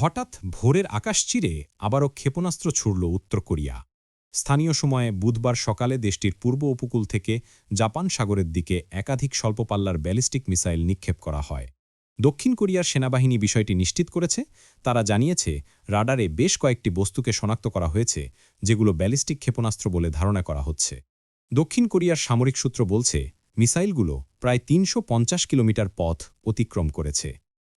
হঠাৎ ভোরের আকাশ চিরে আবারও ক্ষেপণাস্ত্র ছুড়ল উত্তর কোরিয়া। স্থানীয় সময়ে বুধবার সকালে দেশটির পূর্ব উপকূল থেকে জাপান সাগরের দিকে একাধিক স্বল্পপাল্লার ব্যালিস্টিক মিসাইল নিক্ষেপ করা হয়। দক্ষিণ কোরিয়ার সেনাবাহিনী বিষয়টি নিশ্চিত করেছে। তারা জানিয়েছে, রাডারে বেশ কয়েকটি বস্তুকে শনাক্ত করা হয়েছে, যেগুলো ব্যালিস্টিক ক্ষেপণাস্ত্র বলে ধারণা করা হচ্ছে। দক্ষিণ কোরিয়ার সামরিক সূত্র বলছে, মিসাইলগুলো প্রায় তিনশো পঞ্চাশ কিলোমিটার পথ অতিক্রম করেছে।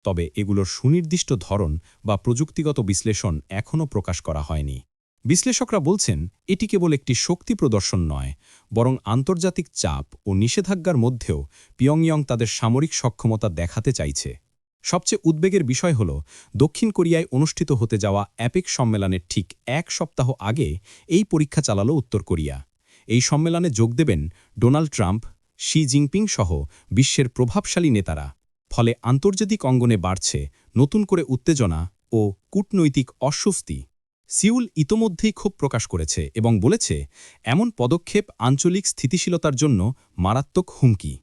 তবে এগুলোর সুনির্দিষ্ট ধরন বা প্রযুক্তিগত বিশ্লেষণ এখনও প্রকাশ করা হয়নি। বিশ্লেষকরা বলছেন, এটি কেবল একটি শক্তি প্রদর্শন নয়, বরং আন্তর্জাতিক চাপ ও নিষেধাজ্ঞার মধ্যেও পিয়ংইয়ং তাদের সামরিক সক্ষমতা দেখাতে চাইছে। সবচেয়ে উদ্বেগের বিষয় হল, দক্ষিণ কোরিয়ায় অনুষ্ঠিত হতে যাওয়া অ্যাপেক সম্মেলনের ঠিক এক সপ্তাহ আগে এই পরীক্ষা চালালো উত্তর কোরিয়া। এই সম্মেলনে যোগ দেবেন ডোনাল্ড ট্রাম্প, শি জিনপিং সহ বিশ্বের প্রভাবশালী নেতারা। ফলে আন্তর্জাতিক অঙ্গনে বাড়ছে নতুন করে উত্তেজনা ও কূটনৈতিক অস্বস্তি। সিউল ইতোমধ্যেই ক্ষোভ প্রকাশ করেছে এবং বলেছে, এমন পদক্ষেপ আঞ্চলিক স্থিতিশীলতার জন্য মারাত্মক হুমকি।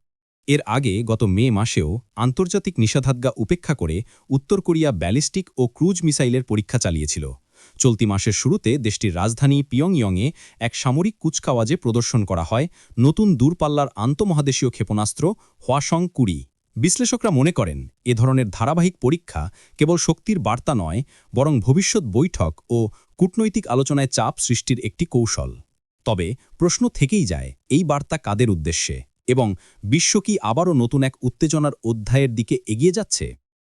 এর আগে গত মে মাসেও আন্তর্জাতিক নিষেধাজ্ঞা উপেক্ষা করে উত্তর কোরিয়া ব্যালিস্টিক ও ক্রুজ মিসাইলের পরীক্ষা চালিয়েছিল। চলতি মাসের শুরুতে দেশটির রাজধানী পিয়ংইয়ংয়ে এক সামরিক কুচকাওয়াজে প্রদর্শন করা হয় নতুন দূরপাল্লার আন্তমহাদেশীয় ক্ষেপণাস্ত্র হোয়াসং কুড়ি। বিশ্লেষকরা মনে করেন, এ ধরনের ধারাবাহিক পরীক্ষা কেবল শক্তির বার্তা নয়, বরং ভবিষ্যৎ বৈঠক ও কূটনৈতিক আলোচনায় চাপ সৃষ্টির একটি কৌশল। তবে প্রশ্ন থেকেই যায়, এই বার্তা কাদের উদ্দেশ্যে? এবং বিশ্ব কি আবারও নতুন এক উত্তেজনার অধ্যায়ের দিকে এগিয়ে যাচ্ছে?